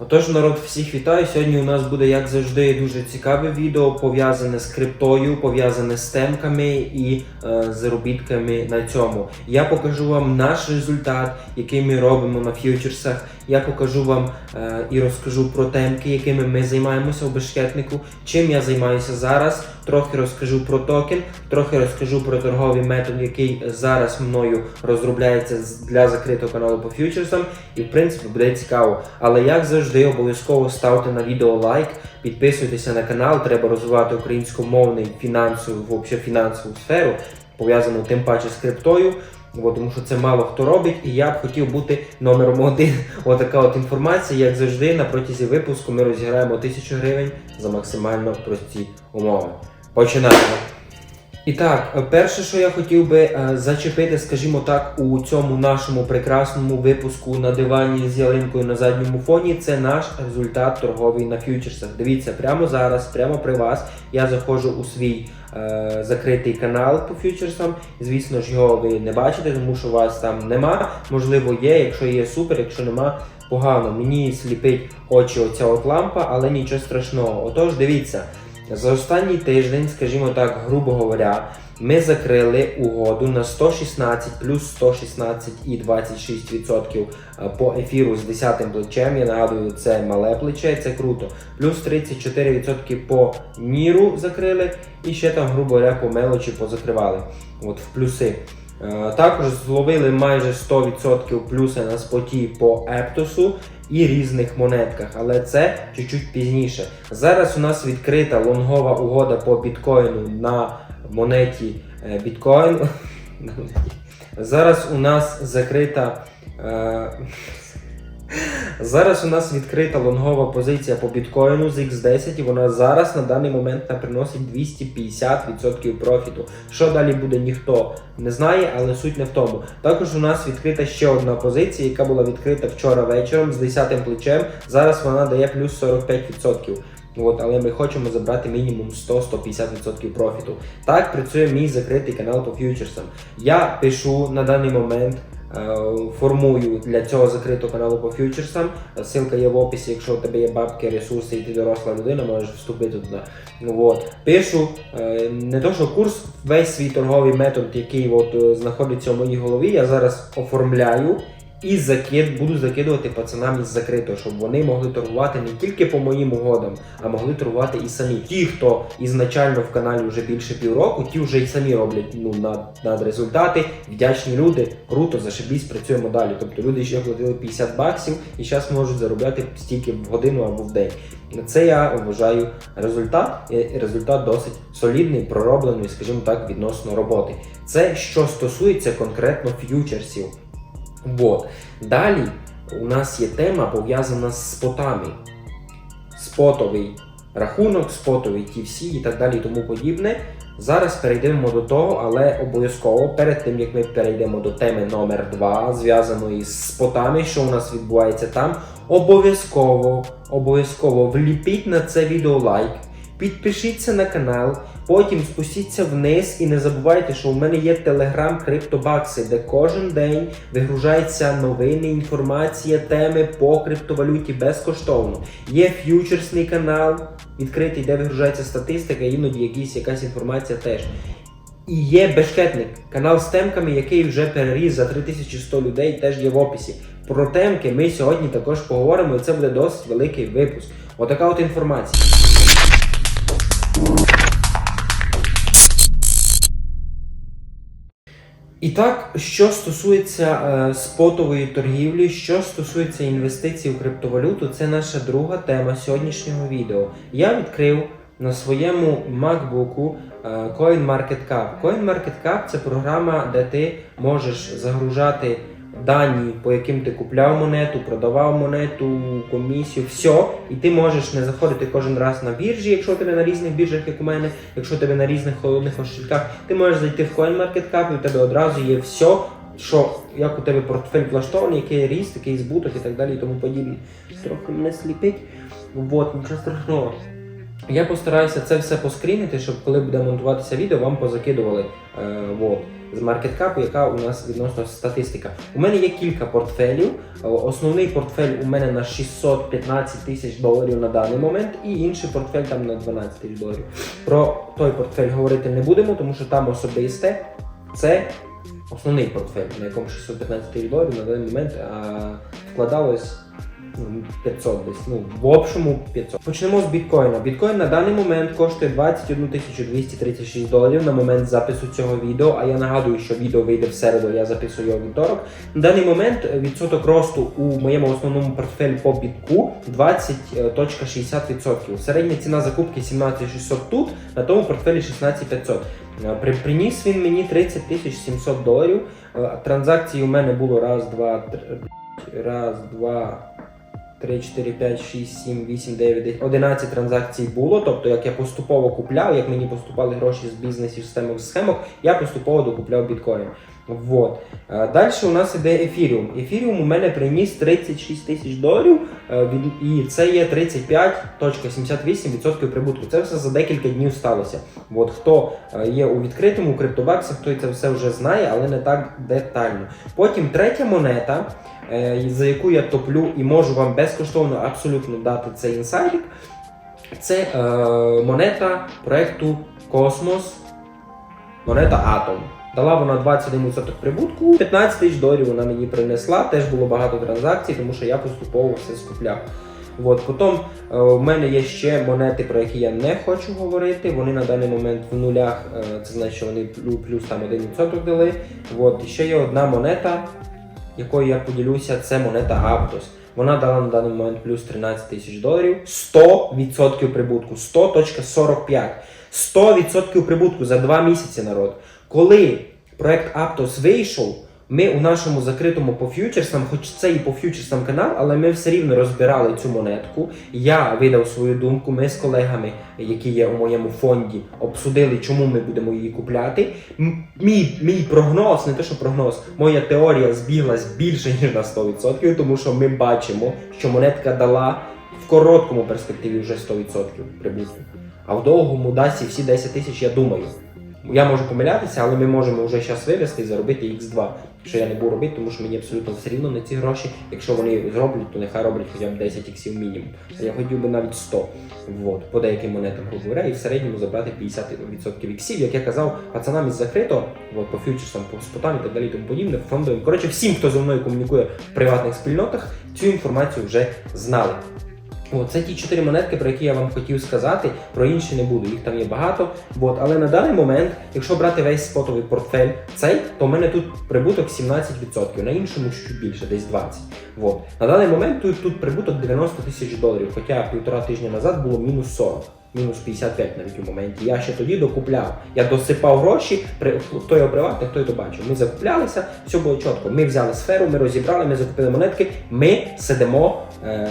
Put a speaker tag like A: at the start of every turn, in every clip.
A: Отож, народ, всіх вітаю. Сьогодні у нас буде, як завжди, дуже цікаве відео, пов'язане з криптою, пов'язане з темками і е, заробітками на цьому. Я покажу вам наш результат, який ми робимо на ф'ючерсах. Я покажу вам е, і розкажу про темки, якими ми займаємося у бешкетнику, чим я займаюся зараз. Трохи розкажу про токен, трохи розкажу про торговий метод, який зараз мною розробляється для закритого каналу по ф'ючерсам. І в принципі буде цікаво. Але як завжди, обов'язково ставте на відео лайк, підписуйтеся на канал. Треба розвивати українськомовний фінансову, фінансову сферу, пов'язану тим паче з криптою. Бо тому що це мало хто робить, і я б хотів бути номером один. Отака от інформація, як завжди, на протязі випуску ми розіграємо 1000 гривень за максимально прості умови. Починаємо. І так, е, перше, що я хотів би е, зачепити, скажімо так, у цьому нашому прекрасному випуску на дивані з ялинкою на задньому фоні, це наш результат торговий на ф'ючерсах. Дивіться, прямо зараз, прямо при вас, я заходжу у свій е, закритий канал по ф'ючерсам. Звісно ж, його ви не бачите, тому що вас там нема. Можливо, є. Якщо є супер, якщо нема, погано. Мені сліпить очі оця от лампа, але нічого страшного. Отож, дивіться. За останній тиждень, скажімо так, грубо говоря, ми закрили угоду на 116 плюс 116 і 26% по ефіру з 10 плечем. Я нагадую, це мале плече, це круто. Плюс 34% по ніру закрили, і ще там, грубо говоря, по мелочі позакривали. От в плюси. Е, Також зловили майже 100% плюси на споті по Ептосу і різних монетках, але це чуть-чуть пізніше. Зараз у нас відкрита лонгова угода по біткоїну на монеті е, біткоін. Зараз у нас закрита. Зараз у нас відкрита лонгова позиція по біткоїну з X10, і вона зараз на даний момент нам приносить 250% профіту. Що далі буде, ніхто не знає, але суть не в тому. Також у нас відкрита ще одна позиція, яка була відкрита вчора вечором з 10 плечем. Зараз вона дає плюс 45%. От, але ми хочемо забрати мінімум 100-150% профіту. Так працює мій закритий канал по ф'ючерсам. Я пишу на даний момент. Е, Формую для цього закритого каналу по фьючерсам. Ссылка є в описі, якщо у тебе є бабки, ресурси і ти доросла людина, можеш вступити туди. От. Пишу е, не то, що курс, весь свій торговий метод, який от, е, знаходиться в моїй голові, я зараз оформляю і закид, буду закидувати пацанам із закритого, щоб вони могли торгувати не тільки по моїм угодам, а могли торгувати і самі. Ті, хто ізначально в каналі вже більше півроку, ті вже і самі роблять ну, над, над результати. Вдячні люди, круто, зашибісь, працюємо далі. Тобто люди ще платили 50 баксів і зараз можуть заробляти стільки в годину або в день. Це я вважаю результат. Результат досить солідний, пророблений, скажімо так, відносно роботи. Це що стосується конкретно ф'ючерсів. Вот. Далі у нас є тема пов'язана з спотами. Спотовий рахунок, спотовий всі і так далі і тому подібне. Зараз перейдемо до того, але обов'язково перед тим як ми перейдемо до теми номер 2 зв'язаної з спотами, що у нас відбувається там, обов'язково, обов'язково вліпіть на це відео лайк, підпишіться на канал, потім спустіться вниз і не забувайте, що у мене є телеграм криптобакси, де кожен день вигружаються новини, інформація, теми по криптовалюті безкоштовно. Є ф'ючерсний канал відкритий, де вигружається статистика, іноді якісь, якась інформація теж. І є бешкетник, канал з темками, який вже переріс за 3100 людей, теж є в описі. Про темки ми сьогодні також поговоримо, і це буде досить великий випуск. Отака от інформація. І так, що стосується е, спотової торгівлі, що стосується інвестицій у криптовалюту, це наша друга тема сьогоднішнього відео. Я відкрив на своєму MacBook е, CoinMarketCap. CoinMarketCap це програма, де ти можеш загружати дані, по яким ти купляв монету, продавав монету, комісію, все. І ти можеш не заходити кожен раз на біржі, якщо тебе на різних біржах, як у мене, якщо тебе на різних холодних кошельках, ти можеш зайти в CoinMarketCap і у тебе одразу є все, що як у тебе портфель влаштований, який ріст, який збуток і так далі і тому подібне. Трохи мене сліпить. Вот, нічого страшного. Я постараюся це все поскрінити, щоб коли буде монтуватися відео, вам позакидували. Е, вот. З маркеткапу, яка у нас відносно статистика. У мене є кілька портфелів. Е, Основний портфель у мене на 615 тисяч доларів на даний момент, і інший портфель там на 12 тисяч доларів. Про той портфель говорити не будемо, тому що там особисте це основний портфель, на якому 615 тисяч доларів на даний момент а, вкладалось 500 десь. Ну, в общому 500. Почнемо з біткоїна. Біткоін на даний момент коштує 21 236 доларів на момент запису цього відео. А я нагадую, що відео вийде в середу, я записую його вівторок. На даний момент відсоток росту у моєму основному портфелі по бітку 20.60%. Середня ціна закупки 17600 тут, на тому портфелі 16500. Е, При, приніс він мені 30 700 доларів. Е, Транзакцій у мене було раз, два, три, раз, два, 3, 4, 5, 6, 7, 8, 9, 10, 11 транзакцій було. Тобто, як я поступово купляв, як мені поступали гроші з бізнесів, з схемок, я поступово докупляв біткоін. Вот. Далі у нас іде ефіріум. Ефіріум у мене приніс 36 тисяч доларів, е, і це є 35.78% прибутку. Це все за декілька днів сталося. От хто е, є у відкритому криптобаксах, той це все вже знає, але не так детально. Потім третя монета, е, за яку я топлю і можу вам безкоштовно абсолютно дати цей інсайдик. Це е, монета проекту Космос, монета Атом. Дала вона 21% прибутку, 15 тисяч доларів вона мені принесла. Теж було багато транзакцій, тому що я поступово все скупляв. От, потім е, у мене є ще монети, про які я не хочу говорити. Вони на даний момент в нулях, е, це значить, що вони плюс там 1% дали. От, і ще є одна монета, якою я поділюся, це монета Aptos. Вона дала на даний момент плюс 13 тисяч доларів, 100% прибутку, 100.45. 100% прибутку за 2 місяці народ. Коли проект Aptos вийшов, ми у нашому закритому по фьючерсам, хоч це і по фьючерсам канал, але ми все рівно розбирали цю монетку. Я видав свою думку. Ми з колегами, які є у моєму фонді, обсудили, чому ми будемо її купляти. Мій, мій прогноз, не те, що прогноз, моя теорія збіглась більше ніж на 100%, тому що ми бачимо, що монетка дала в короткому перспективі вже 100% прибутку. А в довгому дасть і всі 10 тисяч, я думаю. Я можу помилятися, але ми можемо вже зараз вивести і заробити X2. Що я не буду робити, тому що мені абсолютно все рівно на ці гроші. Якщо вони зроблять, то нехай роблять хоча б 10 іксів мінімум. Я хотів би навіть 100 вот, по деяким монетам, говоря, і в середньому забрати 50% іксів. Як я казав, пацанам із закрито, от, по фьючерсам, по спотам і так далі, тому подібне, фондовим. Коротше, всім, хто зі мною комунікує в приватних спільнотах, цю інформацію вже знали. О, це ті чотири монетки, про які я вам хотів сказати, про інші не буду, їх там є багато. От, але на даний момент, якщо брати весь спотовий портфель, цей, то в мене тут прибуток 17%, на іншому чуть більше, десь 20%. От. На даний момент тут, тут прибуток 90 тисяч доларів, хоча півтора тижня назад було мінус 40. Мінус 55 навіть у моменті. Я ще тоді докупляв. Я досипав гроші, хто його приватний, хто його бачив. Ми закуплялися, все було чітко. Ми взяли сферу, ми розібрали, ми закупили монетки, ми сидимо. Е,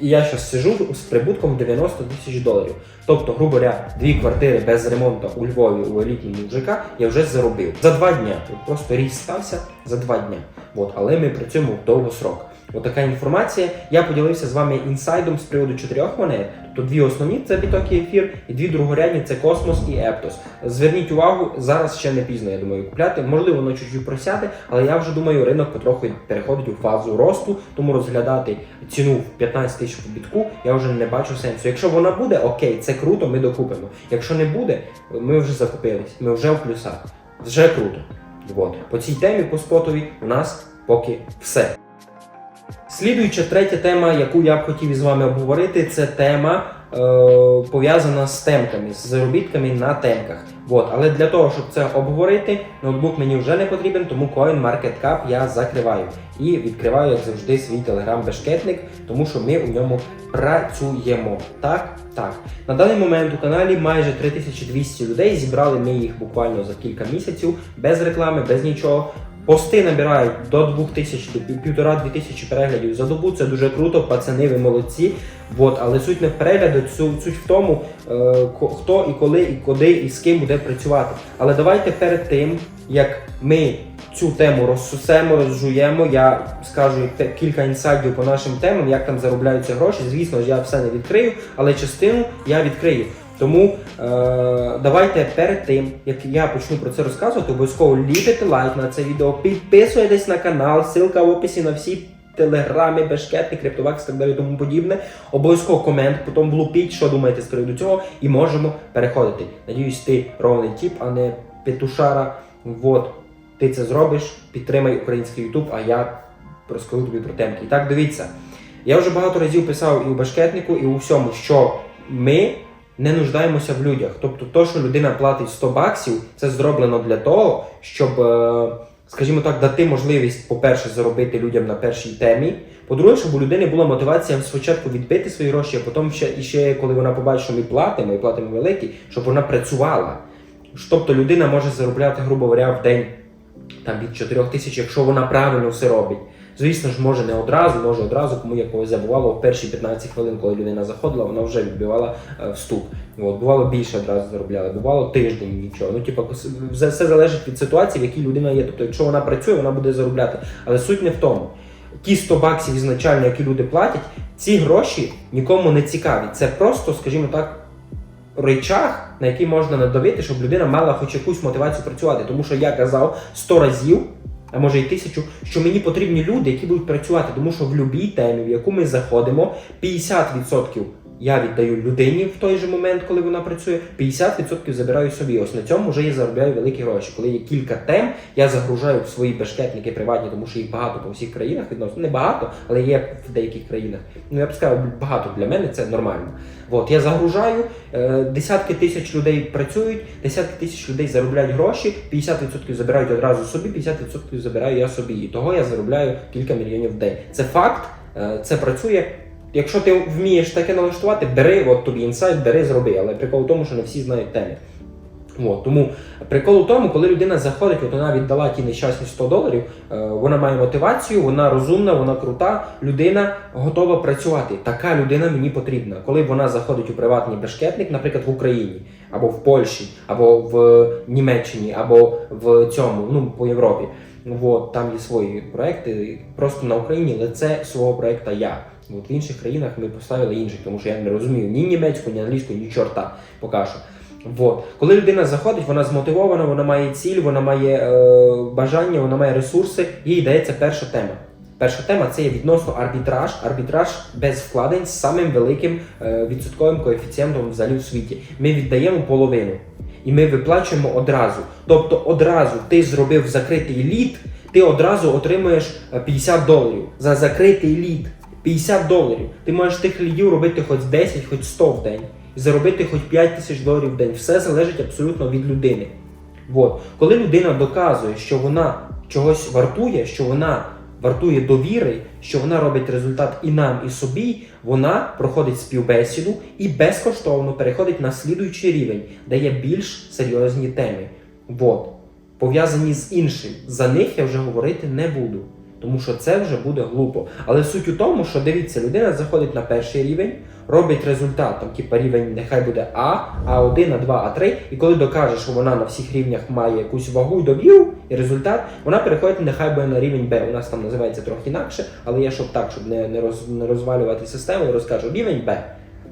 A: я зараз сижу з прибутком 90 тисяч доларів. Тобто, грубо говоря, дві квартири без ремонту у Львові у елітній ЖК я вже заробив за два дня. Просто ріст стався за два дня. От, але ми працюємо в довгосрок. От така інформація. Я поділився з вами інсайдом з приводу чотирьох монет. Тобто дві основні це біток і ефір, і дві другорядні це космос і Ептос. Зверніть увагу, зараз ще не пізно, я думаю, купляти. Можливо, воно чуть-чуть просяде, але я вже думаю, ринок потроху переходить у фазу росту, тому розглядати ціну в 15 тисяч по бітку я вже не бачу сенсу. Якщо вона буде, окей, це круто, ми докупимо. Якщо не буде, ми вже закупились, ми вже в плюсах. Вже круто. От. По цій темі по спотові у нас поки все. Слідуюча третя тема, яку я б хотів із вами обговорити, це тема е, пов'язана з темками, з заробітками на темках. От. Але для того, щоб це обговорити, ноутбук мені вже не потрібен, тому CoinMarketCap я закриваю. І відкриваю, як завжди, свій телеграм-бешкетник, тому що ми у ньому працюємо. Так, так. На даний момент у каналі майже 3200 людей. Зібрали ми їх буквально за кілька місяців, без реклами, без нічого. Пости набирають до 2000 до півтора-дві тисячі переглядів за добу. Це дуже круто, пацани, ви молодці. Вот, але суть не в перегляду, суть, в тому, е, хто і коли, і куди, і з ким буде працювати. Але давайте перед тим, як ми цю тему розсусемо, розжуємо, я скажу кілька інсайдів по нашим темам, як там заробляються гроші. Звісно ж, я все не відкрию, але частину я відкрию. Тому е, давайте перед тим, як я почну про це розказувати, обов'язково ліпите лайк на це відео, підписуйтесь на канал, ссылка в описі на всі телеграми, бешкети, криптовакс і так далі, тому подібне. Обов'язково комент, потім влупіть, що думаєте з приводу цього, і можемо переходити. Надіюсь, ти ровний тіп, а не петушара. Вот, ти це зробиш, підтримай український Ютуб, а я розкажу тобі про темки. І так, дивіться. Я вже багато разів писав і у башкетнику, і у всьому, що ми не нуждаємося в людях. Тобто, то, що людина платить 100 баксів, це зроблено для того, щоб, е, скажімо так, дати можливість, по-перше, заробити людям на першій темі. По-друге, щоб у людини була мотивація спочатку відбити свої гроші, а потім ще і ще, коли вона побачить, що ми платимо і платимо великі, щоб вона працювала. Тобто людина може заробляти, грубо говоря, в день там від 4 тисяч, якщо вона правильно все робить. Звісно ж, може не одразу, може одразу, кому як повезе. Бувало в перші 15 хвилин, коли людина заходила, вона вже відбивала е, вступ. От, бувало більше одразу заробляли, бувало тиждень нічого. Ну, типу, все залежить від ситуації, в якій людина є. Тобто, якщо вона працює, вона буде заробляти. Але суть не в тому. Ті 100 баксів ізначально, які люди платять, ці гроші нікому не цікаві. Це просто, скажімо так, речах, на який можна надавити, щоб людина мала хоч якусь мотивацію працювати. Тому що я казав 100 разів, а може й тисячу, що мені потрібні люди, які будуть працювати. Тому що в будь-якій темі, в яку ми заходимо, 50% я віддаю людині в той же момент, коли вона працює, 50% забираю собі. Ось на цьому вже я заробляю великі гроші. Коли є кілька тем, я загружаю в свої бешкетники приватні, тому що їх багато по всіх країнах відносно. Не багато, але є в деяких країнах. Ну я б сказав, багато для мене це нормально. От я загружаю, е, десятки тисяч людей працюють, десятки тисяч людей заробляють гроші, 50% забирають одразу собі, 50% забираю я собі. І того я заробляю кілька мільйонів в день. Це факт, е, це працює. Якщо ти вмієш таке налаштувати, бери, от тобі інсайт, бери, зроби. Але прикол в тому, що не всі знають теми. От, тому прикол у тому, коли людина заходить, от вона віддала ті нещасні 100 доларів, е, вона має мотивацію, вона розумна, вона крута, людина готова працювати. Така людина мені потрібна. Коли вона заходить у приватний бешкетник, наприклад, в Україні, або в Польщі, або в Німеччині, або в цьому, ну по Європі. От, там є свої проекти, просто на Україні лице свого проекту я. От в інших країнах ми поставили інших, тому що я не розумію ні німецьку, ні англійську, ні чорта поки що. Вот. Коли людина заходить, вона змотивована, вона має ціль, вона має е, бажання, вона має ресурси, їй дається перша тема. Перша тема це є відносно арбітраж. Арбітраж без вкладень з самим великим е, відсотковим коефіцієнтом взагалі у світі. Ми віддаємо половину і ми виплачуємо одразу. Тобто, одразу ти зробив закритий лід, ти одразу отримуєш е, 50 доларів за закритий лід. 50 доларів. Ти можеш тих лідів робити хоч 10, хоч 100 в день. І заробити хоч 5 тисяч доларів в день. Все залежить абсолютно від людини. От. Коли людина доказує, що вона чогось вартує, що вона вартує довіри, що вона робить результат і нам, і собі, вона проходить співбесіду і безкоштовно переходить на слідуючий рівень, де є більш серйозні теми. От. Пов'язані з іншим. За них я вже говорити не буду. Тому що це вже буде глупо. Але суть у тому, що дивіться, людина заходить на перший рівень, робить результат, там, типа рівень нехай буде А, А1, А2, А3, і коли докаже, що вона на всіх рівнях має якусь вагу і довіру і результат, вона переходить нехай буде на рівень Б. У нас там називається трохи інакше, але я щоб так, щоб не, не, роз, не розвалювати систему, розкажу рівень Б.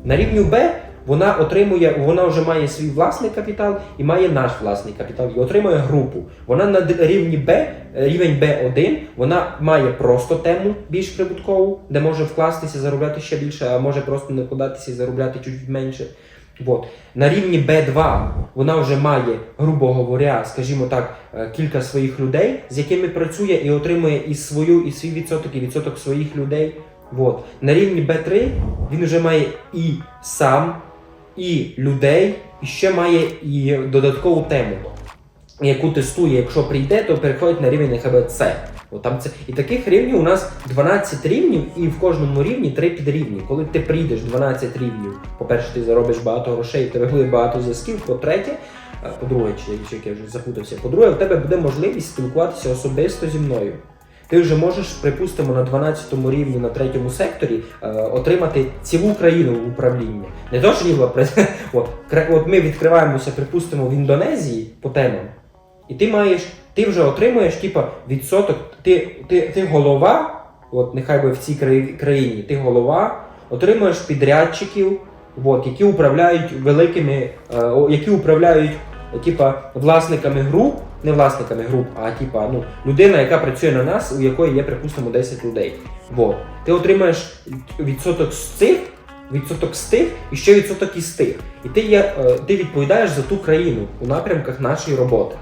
A: На рівні Б вона отримує, вона вже має свій власний капітал і має наш власний капітал і отримує групу. Вона на рівні Б, е, рівень Б1, вона має просто тему більш прибуткову, де може вкластися, заробляти ще більше, а може просто не вкладатися і заробляти чуть менше. От. На рівні Б2 вона вже має, грубо говоря, скажімо так, е, кілька своїх людей, з якими працює і отримує і свою, і свій відсоток, і відсоток своїх людей. От. На рівні Б3 він вже має і сам, і людей, і ще має і додаткову тему, яку тестує. Якщо прийде, то переходить на рівень ХБЦ. От там це. І таких рівнів у нас 12 рівнів, і в кожному рівні 3 підрівні. Коли ти прийдеш 12 рівнів, по-перше, ти заробиш багато грошей, в тебе буде багато зв'язків. По-третє, по-друге, чи, як я вже запутався, по-друге, в тебе буде можливість спілкуватися особисто зі мною. Ти вже можеш, припустимо, на 12 рівні на третьому секторі е, отримати цілу країну в управління. Не то, що ніби от, от ми відкриваємося, припустимо, в Індонезії по темам, і ти маєш, ти вже отримуєш типа відсоток, ти, ти, ти голова, от нехай би в цій краї- країні, ти голова, отримуєш підрядчиків, от, які управляють великими, е, які управляють типа, власниками груп, не власниками груп, а типа, ну, людина, яка працює на нас, у якої є, припустимо, 10 людей. От. Ти отримаєш відсоток з цих, відсоток з тих і ще відсоток із тих. І ти, є, е, ти відповідаєш за ту країну у напрямках нашої роботи.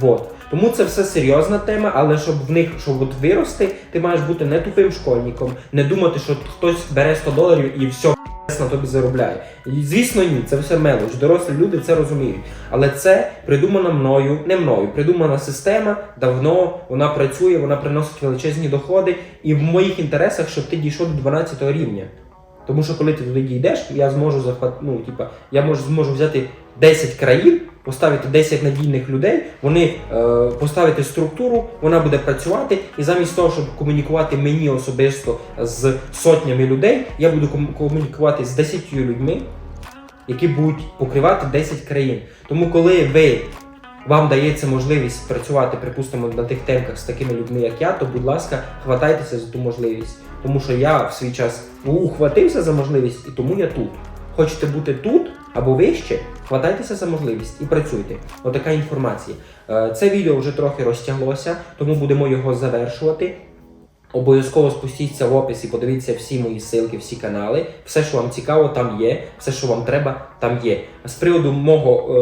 A: Вот. Тому це все серйозна тема, але щоб в них щоб от вирости, ти маєш бути не тупим школьником, не думати, що хтось бере 100 доларів і все на тобі заробляє. Звісно, ні, це все мелоч. Дорослі люди це розуміють. Але це придумана мною, не мною, придумана система давно, вона працює, вона приносить величезні доходи, і в моїх інтересах, щоб ти дійшов до 12 рівня. Тому що коли ти туди дійдеш, я зможу захват... ну, типа, я можу, зможу взяти 10 країн, поставити 10 надійних людей, вони е, поставити структуру, вона буде працювати, і замість того, щоб комунікувати мені особисто з сотнями людей, я буду ком- комунікувати з 10 людьми, які будуть покривати 10 країн. Тому коли ви вам дається можливість працювати, припустимо, на тих темках з такими людьми, як я, то будь ласка, хватайтеся за ту можливість. Тому що я в свій час ухватився за можливість, і тому я тут. Хочете бути тут або вище, хватайтеся за можливість і працюйте. Отака інформація. Е, Це відео вже трохи розтяглося, тому будемо його завершувати. Обов'язково спустіться в опис і подивіться всі мої ссылки, всі канали. Все, що вам цікаво, там є. Все, що вам треба, там є. З приводу мого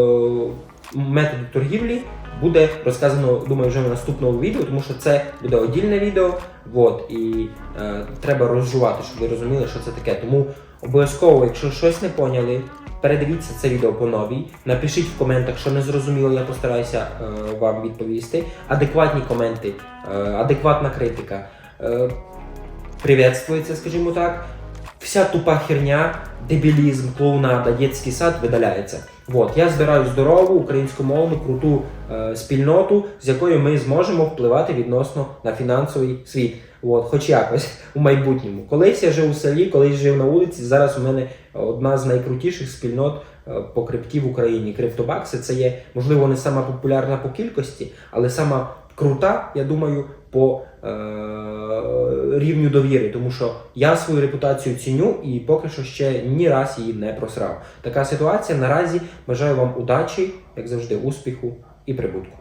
A: е, методу торгівлі буде розказано, думаю, вже в наступному відео, тому що це буде отдільне відео. Вот, і е, треба розжувати, щоб ви розуміли, що це таке. Тому обов'язково, якщо щось не поняли, передивіться це відео по новій. Напишіть в коментах, що не зрозуміло, я постараюся е, вам відповісти. Адекватні коменти, е, адекватна критика. Е, приветствується, скажімо так. Вся тупа херня, дебілізм, клоунада, дитячий сад видаляється. Вот, я збираю здорову українськомовну круту е, спільноту, з якою ми зможемо впливати відносно на фінансовий світ. От, хоч якось у майбутньому. Колись я жив у селі, колись жив на вулиці. Зараз у мене одна з найкрутіших спільнот е, по крипті в Україні. Криптобакси це є, можливо, не сама популярна по кількості, але сама крута, я думаю, по е- рівню довіри, тому що я свою репутацію ціню і поки що ще ні раз її не просрав. Така ситуація. Наразі бажаю вам удачі, як завжди, успіху і прибутку.